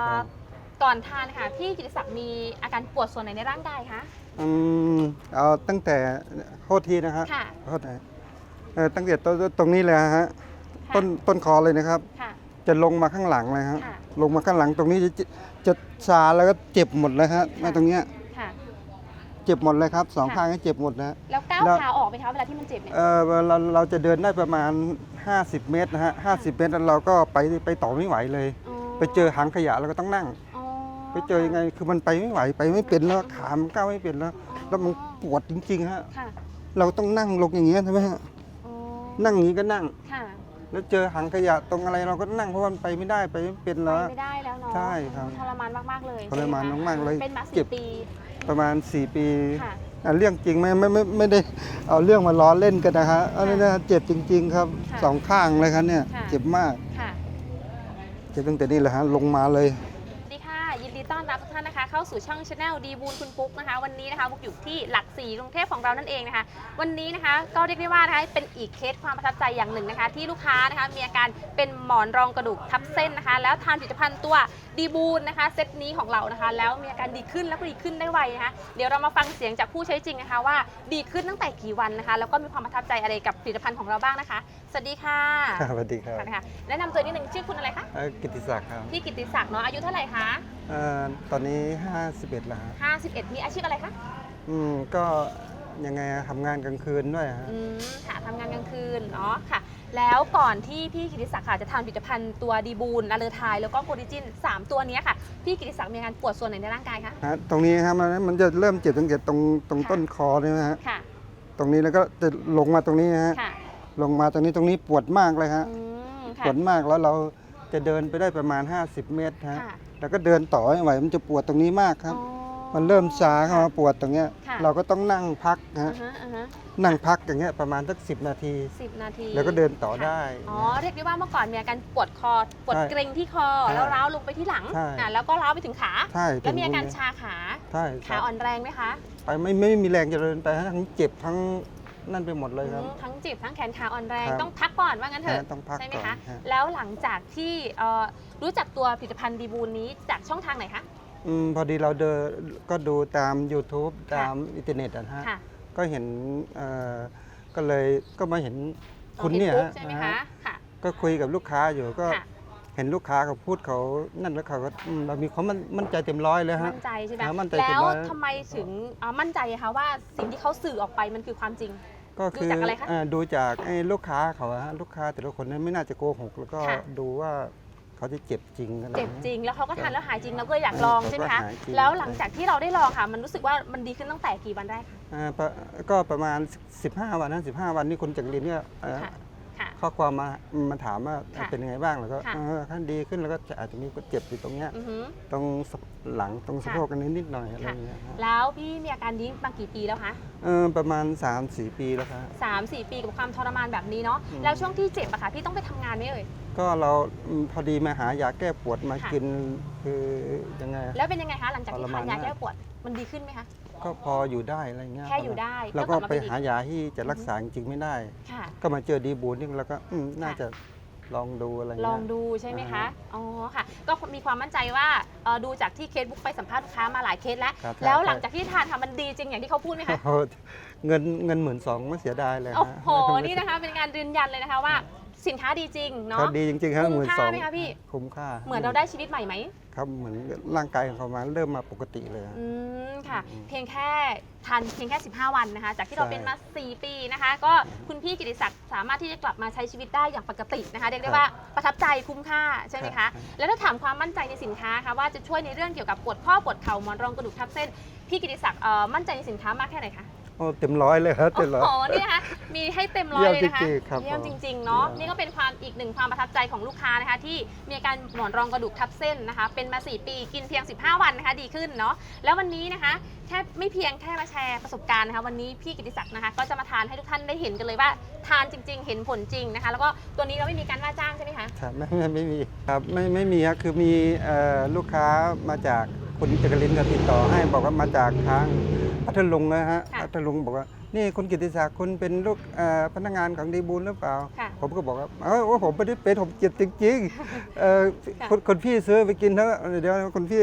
อ่าก่อนทานค่ะพี่กิติศักดิ์มีอาการปวดส่วนไหนในร่างกายคะอืมเอาตั้งแต่โทษทีนะฮะค่ะ โทษนะเออตั้งแต่ตรงตรงนี้เลยฮะค่ะ ต้นต้นคอเลยนะครับ ค่ะ จะลงมาข้างหลังเลยฮะค่ะลงมาข้างหลังตรงนี้จะจะชาแล้วก็เจ็บหมดเลยฮะแม่ตรงเนี้ยค่ะ เจ็บหมดเลยครับสองค่ะ ข้างก็เจ็บหมดนะแล้วก้าวแล้ว ขาออกไหมคะเวลาที่มันเจ็บเนี่ยเออเราเราจะเดินได้ประมาณ 50 เมตรนะฮะ50 เมตรแล้วเราก็ไปไปต่อไม่ไหวเลย ไปเจอหางขยะเราก็ต้องนั่ง อ๋อไปเจอยังไงคือมันไปไม่ไหวไปไม่เป็นแล้วขามันก้าวไม่เป็นแล้ว แล้วมันปวดจริงๆฮะค่ะเราต้องนั่งลงอย่างเงี้ยใช่ไหมฮะอ๋อนั่งอย่างนี้ก็นั่ง ค่ะแล้วเจอหางขยะตรงอะไรเราก็นั่งเพราะว่ามันไปไม่ได้ไปไม่เป็นไปแล้ว ไม่ได้แล้วเนาะใช่ครับทรมานมากๆเลยทรมานใช่ไหคะมากๆเลยเป็นมาเจ็สี่บ ปีประมาณ 4 ปีค่ะ อะเรื่องจริงไม่ไม่ไม่ไม่ได้เอาเรื่องมาล้อเล่นกันนะฮะอันนี้นะเจ็บจริง ๆ ครับค่ะสองข้างเลยครับเนี่ยค่ะ เจ็บมาก ค่ะ เจ็บตั้งแต่นี่แหละฮะลงมาเลย รับทุกท่านนะคะ เข้าสู่ช่องชาแนลดีบูลคุณปุ๊กนะคะ วันนี้นะคะบุกอยู่ที่หลักสี่กรุงเทพของเรานั่นเองนะคะ วันนี้นะคะก็เรียกได้ว่านะคะเป็นอีกเคสความประทับใจอย่างหนึ่งนะคะ ที่ลูกค้านะคะมีอาการเป็นหมอนรองกระดูกทับเส้นนะคะ แล้วทานผลิตภัณฑ์ตัวดีบูลนะคะเซตนี้ของเรานะคะ แล้วมีอาการดีขึ้นแล้วก็ดีขึ้นได้ไวนะคะเดี๋ยวเรามาฟังเสียงจากผู้ใช้จริงนะคะ ว่าดีขึ้นตั้งแต่กี่วันนะคะ แล้วก็มีความประทับใจอะไรกับผลิตภัณฑ์ของเราบ้างนะคะสวัสดีค่ะสวัสดีครับค่ะนะคะแนะนำตัวนิดนึงชื่อคุณอะไรคะเอ่อกิติศักดิ์ครับ พี่กิติศักดิ์เนาะอายุเท่าไหร่คะ เอ่อตอนนี้ 51แล้วฮะ51 มีอาชีพอะไรคะ อืมก็ยังไงอะทำงานกลางคืนด้วยฮะ อืมค่ะทำงานกลางคืนเนาะค่ะ แล้วก่อนที่พี่กิติศักดิ์ค่ะจะทานผลิตภัณฑ์ตัวดีบูลอาเลอไทยแล้วก็โคดิจิน 3 ตัวเนี้ยค่ะ พี่กิติศักดิ์มีอาการปวดส่วนไหนในร่างกายคะ ฮะตรงนี้ครับมันมันจะเริ่มเจ็บตั้งแต่ตรงตรงค่ะ ต้นคอนี่นะฮะ ค่ะ ตรงนี้แล้วก็จะลงมาตรงนี้นะฮะ ค่ะลงมาตรงนี้ตรงนี้ปวดมากเลยฮะ อืมปค่ะวดมากแล้วเรา จะเดินไปได้ประมาณ 50 เมตรฮะค่ะแล้วก็เดินต่อไม่ไหวมันจะปวดตรงนี้มากครับ อ๋อ มันเริ่มชาเข้ามาปวดตรงเนี้ยค่ะ เราก็ต้องนั่งพักอ่าฮะฮะอ่าฮะนั่งพักอย่างเงี้ยประมาณสักสินาที สิบนาทีแล้วก็เดินต่อค่ะได้ อ๋อเรียกได้ว่าเมื่อก่อนมีอาการปวดคอปวดใช่เกร็งที่คอใช่แล้วร้าวลงไปที่หลังใช่ อะแล้วก็ร้าวไปถึงขา ใช่แล้วมีอาการถึงตงนี้ชาขา ใช่ขาอ่อนแรงไหมคะ ไปไม่ไม่มีแรงจะเดินไปฮะทั้งเจ็บทั้ง นั่นไปหมดเลยครับอืมทั้งเจ็บทั้งแขนขาอ่อนแรงครับต้องพักก่อนว่างั้นเถอะฮะต้องพักใช่ไหมก่อนคะฮะ แล้วหลังจากที่เอ่อรู้จักตัวผลิตภัณฑ์ดีบูลนี้จากช่องทางไหนคะ อืมพอดีเราเดินก็ดูตาม YouTube ตามอินเทอร์เน็ตอะฮะ ค่ะก็เห็นเอ่อก็เลยก็มาเห็นคุณเนี่ยของฮะใช่ไหมนะคะฮะค่ะก็คุยกับลูกค้าอยู่ก็ค่ะเห็นลูกค้าเขาพูดเขานั่นแล้วเขาก็อืมเรามีความมั่นมั่นใจเต็มร้อยเลยฮะ มั่นใจใช่ไหมอ่ามั่นใจแล้วเต็มร้อย ทำไมถึงเอ่อมั่นใจคะว่าสิ่งที่เขาสื่อออกไปมันคือความจริง ก็คือดูจากอะไรคะ เอ่อดูจากไอ้ลูกค้าเขาอะฮะลูกค้าแต่ละคนนั้นไม่น่าจะโกหก แล้วก็ค่ะ ดูว่าเขาจะเจ็บจริงกันเจ็บจริง แล้วเขาก็ทานแล้วหายจริงเราก็อยากลองเขาก็ใช่ไหมคะหายจริง แล้วหลังจากที่เราได้ลองค่ะ มันรู้สึกว่ามันดีขึ้นตั้งแต่กี่วันแรกคะ อ่าประก็ประมาณ 15 วันนะ15 วันนี่คนจากลินเนี่ยเอ่อค่ะค่ะ ข้อความมามาถามว่าค่ะเป็นยังไงบ้างแล้วก็ค่ะ เออขั้นดีขึ้นแล้วก็จะอาจจะมีเจ็บอยู่ตรงเนี้ยอือหือ ตรงสะหลังตรงสะค่ะโพกกันนิดๆหน่อยอะไรค่ะ อย่างเงี้ยฮะแล้วพี่มีอาการนี้มากี่ปีแล้วคะเออประมาณ 3-4 ปีแล้วครับ สามสี่ปีกับความทรมานแบบนี้เนาะอืม แล้วช่วงที่เจ็บอะค่ะพี่ต้องไปทำงานไหมเอ่ย ก็เราอืมพอดีมาหายาแก้ปวดมาค่ะ กินคือยังไงแล้วเป็นยังไงคะหลังจากที่ทรมาทานนยาากแก้ปวดมันดีขึ้นไหมคะ ก็พออยู่ได้อะไรเงี้ยแค่อยู่ได้เราก็ก็กลับมาไปเป็นอีกหายาที่จะรักษาจริงๆไม่ได้ ค่ะ ก็มาเจอดีบูนนี่แล้วก็อืมน่าจะลองดูอะไรลเงี้อยงดูใช่ไหมคะอ่าฮะอ๋อค่ะ ก็มีความมั่นใจว่าเอ่อดูจากที่เคสบุ๊กไปสัมภาษณ์ลูกค้ามาหลายเคสแล้ว ครับแล้วใช่หลังจากที่ทานค่ะมันดีจริงอย่างที่เขาพูดไหมคะ โอ้โหเงินเงินหมื่นสองไม่เสียดายเลยโอ้ฮะโห นี่นะคะเป็นการยืนยันเลยนะคะว่า สินค้าดีจริงเนาะก็ดีจริงๆครับหคุ้มมื่นค่าสองไหมคะพี่ คุ้มค่าเหมือนเราได้ชีวิตใหม่ไหมครับเหมือนร่างกายของเขามาเริ่มมาปกติเลยฮะอืมค่ะ อืมเพียงแค่ทานเพียงแค่ 15 วันนะคะ จากที่เราใช่เป็นมา 4 ปีนะคะ ก็คุณพี่กิติศักดิ์สามารถที่จะกลับมาใช้ชีวิตได้อย่างปกตินะคะเรียกได้ว่าประทับใจคุ้มค่าใช่ไหมครัคะ บ แล้วถ้าถามความมั่นใจในสินค้าคะว่าจะช่วยในเรื่องเกี่ยวกับปวดข้อปวดเข่าหมอนรองกระดูกทับเส้น พี่กิติศักดิ์เอ่อมั่นใจในสินค้ามากแค่ไหนคะ โอ้เต็มร้อยเลยครับโอ้เต็มร้อยโหนี่นะคะมีให้เต็มร้อยเลยนะคะเยี่ยมจริงๆครับเยี่ยมจริงๆเนาะเยี่ยม นี่ก็เป็นความอีกหนึ่งความประทับใจของลูกค้านะคะ ที่มีอาการหมอนรองกระดูกทับเส้นนะคะ เป็นมา 4 ปีกินเพียง 15 วันนะคะ ดีขึ้นเนาะแล้ววันนี้นะคะแค่ไม่เพียงแค่มาแชร์ประสบการณ์นะคะ วันนี้พี่กิติศักดิ์นะคะ ก็จะมาทานให้ทุกท่านได้เห็นกันเลยว่าทานจริง ๆ เห็นผลจริงนะคะ แล้วก็ตัวนี้เราไม่มีการว่าจ้างใช่ไหมคะ ครับไม่ไม่ไม่มีครับไม่ไม่มีครับคือมีเอ่อลูกค้ามาจาก คุณจักรินก็ติดต่อให้บอกว่ามาจากทางพัทลุงนะฮะค่ะพัทลุงบอกว่า นี่คุณกิติศักดิ์คุณเป็นลูกเอ่อพนักงานของดีบูลหรือเปล่า ค่ะ ผมก็บอกว่าเออว่าผมไม่ได้เป็นผมเจ็บจริงๆเออค่ะคนคนพี่ซื้อไปกินเถอะเดี๋ยวคนพี่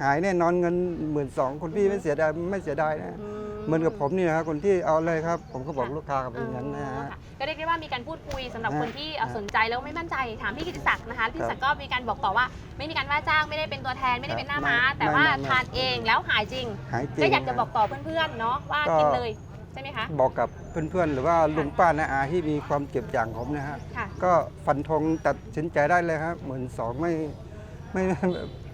หายแน่นอนเงินหมื่นสองคนพี่ไม่เสียดายไม่เสียดายนะ อื เหมือนกับผมนี่นะครับคนที่เอาเลยครับ ผมก็บอกค่ะลูกค้ากับอย่างนั้นนะอ๋อฮะค่ะก็เรียกได้ว่ามีการพูดคุยสำหรับฮะคนที่เอ่อฮะสนใจแล้วไม่มั่นใจถามพี่กิติศักดิ์นะคะพี่กิติศักดิ์ก็มีการบอกต่อว่า ไม่มีการว่าจ้างไม่ได้เป็นตัวแทนไม่ได้เป็นหน้าม้า ไม่แต่ว่าไม่ไม่ ทานเองแล้วหายจริง หายจริง ก็อยากจะบอกต่อเพื่อนๆเนาะว่าก็ กินเลยใช่ไหมคะบอกกับเพื่อนๆ หรือว่าลุงป้านาอาที่มีความเจ็บอย่างผมนะฮะ ค่ะ ก็ฟันธงตัดสินใจได้เลยครับหมื่นสองไม่ไม่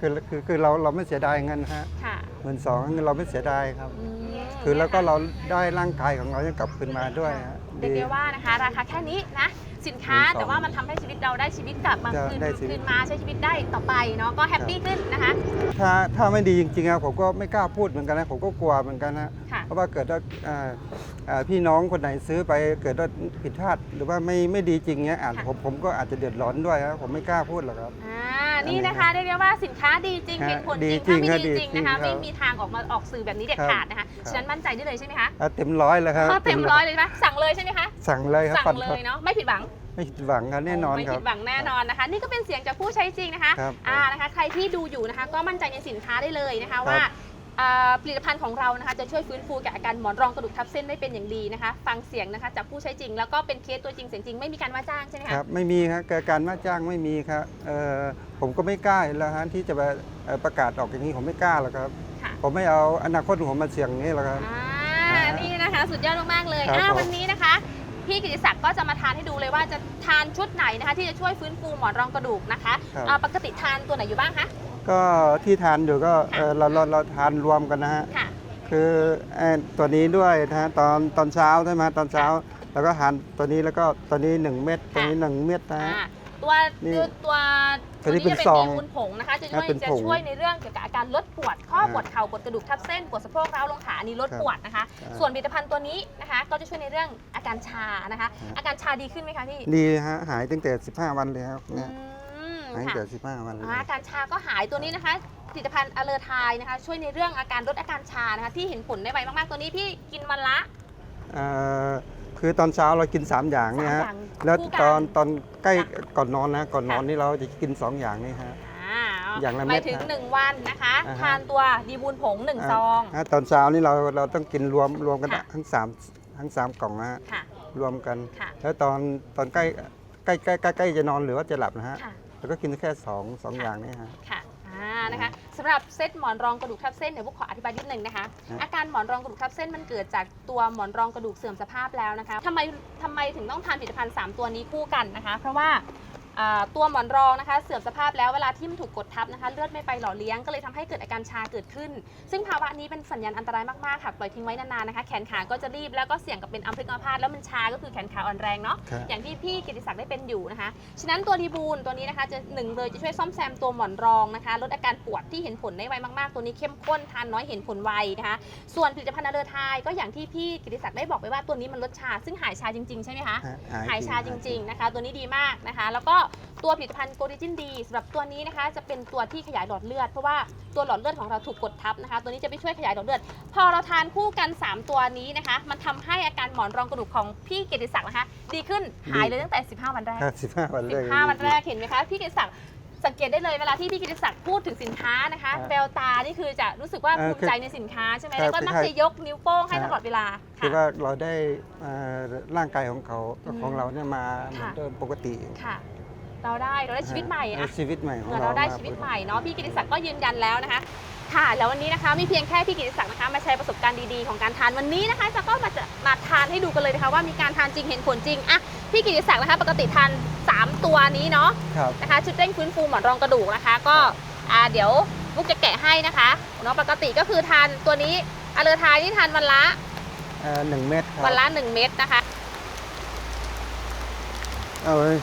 คือคือคือเราเราไม่เสียดายเงินฮะค่ะหมื่นสองเราไม่เสียดายครับ อืม คือแล้วก็เราได้ร่างกายของเรายังกลับคืนมาด้วยฮะเรียกได้ว่านะคะ ราคาแค่นี้นะ สินค้าหมื่นสองแต่ว่ามันทำให้ชีวิตเราได้ชีวิตกลับมาได้คืนได้ชีวิตคืนมาใช้ชีวิตได้ต่อไปเนาะก็แฮปปี้ขึ้นนะคะ ถ้าถ้าไม่ดีจริงๆอะผมก็ไม่กล้าพูดเหมือนกันนะผมก็กลัวเหมือนกันนะค่ะ เพราะว่าเกิดว่าอ่าอ่าพี่น้องคนไหนซื้อไปเกิดว่าผิดพลาดหรือว่าไม่ไม่ดีจริงเนี้ยอาจค่ะ ผมผมก็อาจจะเดือดร้อนด้วยครับผมไม่กล้าพูดหรอกครับ อ่า นี่นะคะเรียกได้ว่าสินค้าดีจริงฮะเห็นผลดีจริงถ้าไม่จริงดีจริงนะคะครับไม่มีทางออกมาออกสื่อแบบนี้เด็ดครับขาดนะคะครับฉะนั้นมั่นใจได้เลยใช่ไหมคะอะเต็มร้อยเลยครับข้อเต็มร้อยเลยใช่ไหมสั่งเลยใช่ไหมคะสั่งเลยครับสั่งฟันเลยเนาะไม่ผิดหวังไม่ผิดหวังครับแน่นอนไม่ครัผิบดหวังแน่นอนนะคะ นี่ก็เป็นเสียงจากผู้ใช้จริงนะคะครับอ่านะคะ ใครที่ดูอยู่นะคะ ก็มั่นใจในสินค้าได้เลยนะคะครับว่าอ่า ผลิตภัณฑ์ของเรานะคะจะช่วยฟื้นฟูแก่อาการหมอนรองกระดูกทับเส้นได้เป็นอย่างดีนะคะ ฟังเสียงนะคะจากผู้ใช้จริง แล้วก็เป็นเคสตัวจริงเสียงจริงไม่มีการว่าจ้างใช่ไหมคคะรับไม่มีครับการว่าจ้างไม่มีครับเอ่อผมก็ไม่กล้าแล้วฮะที่จะไปเอ่อประกาศออกอย่างนี้ผมไม่กล้าหรอกครับ ค่ะ ผมไม่เอาอนาคตของผมมาเสี่ยงอย่างนี้หรอกครับอ่าอ่านี่นะคะสุดยอดมากๆเลยครับอ่าผม วันนี้นะคะ พี่กิติศักดิ์ก็จะมาทานให้ดูเลยว่าจะทานชุดไหนนะคะ ที่จะช่วยฟื้นฟูหมอนรองกระดูกนะคะครับ อ่าปกติทานตัวไหนอยู่บ้างคะ ก็ที่ทานอยู่ก็ค่ะเอ่อเราเราเราทานรวมกันนะฮะ ค่ะ คือเอ่อตัวนี้ด้วยนะฮะตอนตอนเช้าใช่ไหมตอนเช้าแล้วก็ทานตัวนี้แล้วก็ตัวนี้ 1 เม็ดตัวนี้ 1 เม็ดนะฮะ อ่าตัวนี่ตัวตัวตัวนี้จะเป็นเป็นซองดีบุญผงนะคะจะช่วยอ่าเป็นจะผงช่วยในเรื่องเกี่ยวกับอาการลดปวดข้ออ่าปวดเข่าปวดกระดูกทับเส้นปวดสะโพกร้าวลงขาอันนี้ลดครับปวดนะคะอ่าส่วนผลิตภัณฑ์ตัวนี้นะคะ ก็จะช่วยในเรื่องอาการชานะคะอ่าอาการชาดีขึ้นไหมคะพี่ดีฮะหายตั้งแต่ 15 วันเลยครับอืเนี่ยม หายตั้งค่ะ แต่15วันเลย อ่าอาการชาก็หายตัวนี้นะคะผลิตภัณฑ์อเลอทายนะคะ ช่วยในเรื่องอาการลดอาการชานะคะ ที่เห็นผลได้ไวมากๆ ตัวนี้พี่กินวันละ เอ่อคือตอนเช้าเรากิน 3 อย่างเนี่ยสามฮะ อย่างแล้วคู่ตกัอนตอนใกล้ค่ะก่อนนอนนะ ก่อนนอนค่ะ นี่เราจะกิน 2 อย่างนี่ฮะ อ่าอย่างละหเม็มาดยถึงฮะ1 วันนะคะ อ่าฮะ ทานตัวดีบูนผง 1 ซองาตอนเช้านี่เราเราต้องกินรวมรวมกันค่ะ ทั้งสามทั้งสามกล่องนะฮะค่ะ รวมกัน ค่ะ แล้วตอนตอนใกล้ใกล้ใกล้ใกล้ใกล้จะนอนหรือว่าจะหลับนะฮะ ค่ะ แล้วก็กินแค่สองสองค่ะอย่างนี่ฮะ ค่ะอ่านะคะสำหรับเซตหมอนรองกระดูกทับเส้นเดี๋ยวพวกขออธิบายนิดนึงนะคะ ฮะ อาการหมอนรองกระดูกทับเส้นมันเกิดจากตัวหมอนรองกระดูกเสื่อมสภาพแล้วนะคะทำไมทำไมถึงต้องทานผลิตภัณฑ์ 3 ตัวนี้คู่กันนะคะ เพราะว่าอ่า ตัวหมอนรองนะคะ เสื่อมสภาพแล้วเวลาที่มันถูกกดทับนะคะเลือดไม่ไปหล่อเลี้ยงก็เลยทำให้เกิดอาการชาเกิดขึ้น ซึ่งภาวะนี้เป็นสัญญาณอันตรายมากๆค่ะปล่อยทิ้งไว้นานๆนะคะ แขนขาก็จะรีบแล้วก็เสี่ยงกับเป็นอัมพฤกษ์อัมพาตแล้วมันชาก็คือแขนขาอ่อนแรงเนาะครับอย่างที่พี่กิติศักดิ์ได้เป็นอยู่นะคะ ฉะนั้นตัวดีบูลตัวนี้นะคะจะหนึ่งเลยจะช่วยซ่อมแซมตัวหมอนรองนะคะลดอาการปวดที่เห็นผลได้ไวมากๆ ตัวนี้เข้มข้นทานน้อยเห็นผลไวนะคะ ส่วนผลิตภัณฑ์อเลอทายก็อย่างที่พี่กิติศักดิ์ได้บอกไปว่าตัวนี้มันลดชา ซึ่งหายชาจริงๆใช่ไหมคะฮะหายชาจริงๆนะคะ ตัวนี้ดีมากนะคะ แล้วก็ตัวผลิตภัณฑ์โกลิจินดีสำหรับตัวนี้นะคะ จะเป็นตัวที่ขยายหลอดเลือด เพราะว่าตัวหลอดเลือดของเราถูกกดทับนะคะ ตัวนี้จะไปช่วยขยายหลอดเลือด พอเราทานคู่กัน 3 ตัวนี้นะคะ มันทำให้อาการหมอนรองกระดูกของพี่เกียรติศักดิ์นะคะ ดีขึ้นหายเลยตั้งแต่ 15 วันแรกสิบห้าวันแรก15 วันแรกเห็นไหมคะพี่เกียรติศักดิ์สังเกตได้เลยเวลาที่พี่กิติศักดิ์พูดถึงสินค้านะคะครับแววตานี่คือจะรู้สึกว่าเอ่อภูมิใจในสินค้าใช่ไหมครับแล้วก็มักคล้ายๆจะยกนิ้วโป้งให้ครัตบลอดเวลาคือค่ะว่าเราได้เอ่อร่างกายของเขาอืมของเราเนี่ยมาเหมือนค่ะเดิมปกติค่ะ เราได้เราได้ชีวิตใหม่เอออะ ชีวิตใหม่ของเหมือนเราเราได้มชีวิตใหม่เนาะพี่กิติศักดิ์ก็ยืนยันแล้วนะคะ ค่ะ แล้ววันนี้นะคะไม่เพียงแค่พี่กิติศักดิ์นะคะมาแชร์ประสบการณ์ดีๆของการทานวันนี้นะคะจะก็มาจะมาทานให้ดูกันเลยนะคะ ว่ามีการทานจริงเห็นผลจริงอะพี่กิติศักดิ์นะคะ ปกติทานสามตัวนี้เนาะครับ นะคะ ชุดเร่งฟื้นฟูหมอนรองกระดูกนะคะ ก็อ่าเดี๋ยวมุกจะแกะให้นะคะเนาะปกติก็คือทานตัวนี้อะเลอทายที่ทานวันละเอ่อหนึ่งเม็ดครับวันละ 1 เม็ดนะคะ เอาเลย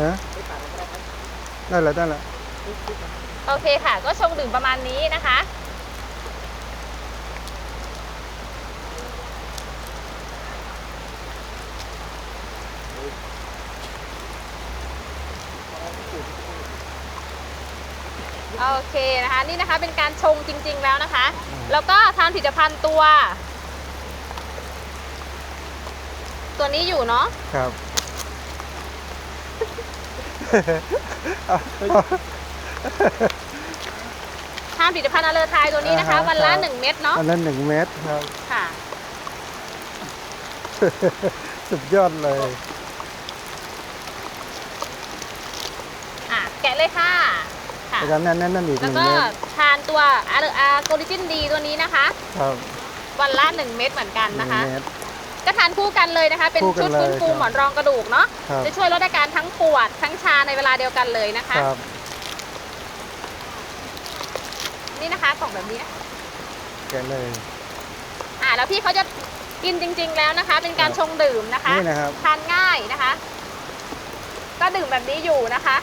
ฮะได้แล้วได้แล้วโอเคค่ะ ก็ชงดื่มประมาณนี้นะคะ โอเคนะคะ นี่นะคะเป็นการชงจริง ๆ แล้วนะคะ แล้วก็ทานผลิตภัณฑ์ตัว ตัวนี้อยู่เนาะครับ ทานผลิตภัณฑ์อเลอร์ไทยตัวนี้นะคะ อ่าฮะวันละครับ1เม็ดเนาะอันนั้นหนึ่งเม็ดครับ ค่ะ สุดยอดเลย อะแกะเลยค่ะค่ะ แล้วก็นั่นนั่นนั่นอีกหแล้วนึ่งก็เม็ดทานตัวอาร์อาร์โกลิจินดีตัวนี้นะคะ ครับวันละ1เม็ดเหมือนกันหนึ่นะงคะ เม็ด ก็ทานคู่กันเลยนะคะ เป็นคู่กัชุนดเลยฟื้นฟูครับหมอนรองกระดูกเนาะครับจะช่วยลดอาการทั้งปวดทั้งชาในเวลาเดียวกันเลยนะคะครับนี่นะคะกล่องแบบนี้นะคะแกะเลยอ่าแล้วพี่เขาจะกินจริง ๆ แล้วนะคะ เป็นการครับชงดื่มนะคะนี่นะครับทานง่ายนะคะ ก็ดื่มแบบนี้อยู่นะคะ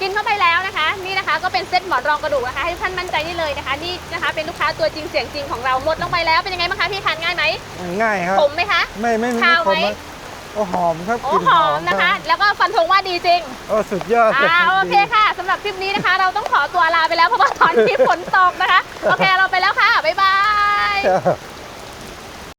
กินเข้าไปแล้วนะคะ นี่นะคะก็เป็นเซตหมอนรองกระดูกนะคะให้ท่านมั่นใจได้เลยนะคะ นี่นะคะ เป็นลูกค้าตัวจริงเสียงจริงของเราหมดลงไปแล้วเป็นยังไงบ้างคะพี่ทานง่ายไหมง่ายครับขมไหมคะ ไม่ไม่ไม่คาวขมไหมนะโอ้หอมครับโอ้กลิ่นหอมนะรัคะบแล้วก็ฟันธงว่าดีจริงโอ้สุดยอดอ่าโอเคค่ะสำหรับคลิปนี้นะคะ เราต้องขอตัวลาไปแล้วเพราะว่าตอนนี้ฝนตกนะคะ โอเคเราไปแล้วค่ะบ๊ายบายครับ